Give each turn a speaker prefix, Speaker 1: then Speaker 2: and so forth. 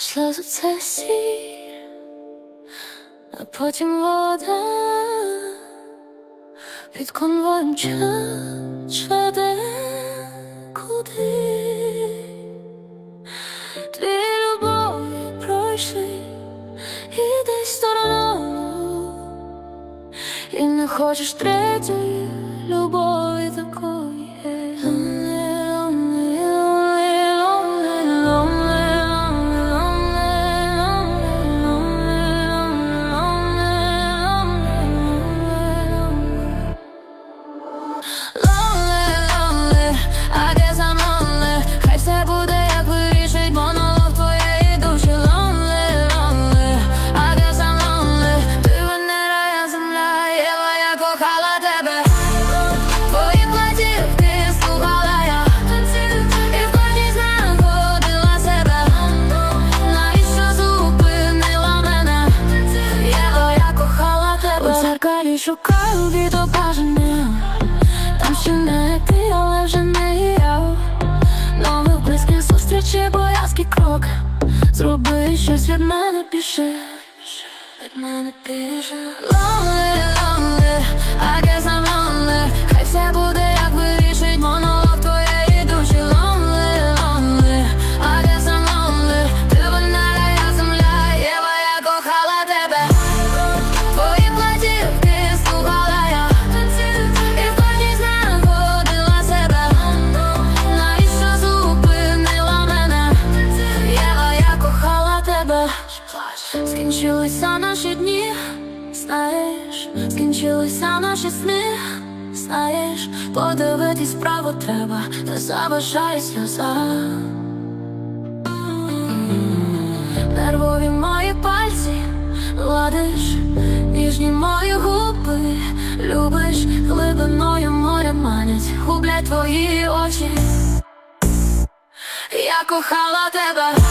Speaker 1: Сльози це сіль, а потім вода. Під конвоєм час веде куди? Дві любові пройшли і десь стороною І не хочеш третьої любові Дзеркалі шукаю відображення Там ще не ти, але вже не я. Нових близьких зустрічі, боязкий крок. Зроби щось від мене більше Від мене більше Скінчилися наші дні, знаєш, скінчилися наші сни, знаєш, подивитись вправо треба, не заважає сльоза. Нервові мої пальці гладиш, ніжні мої губи, любиш глибиною моря манять, гублять твої очі. Я кохала тебе.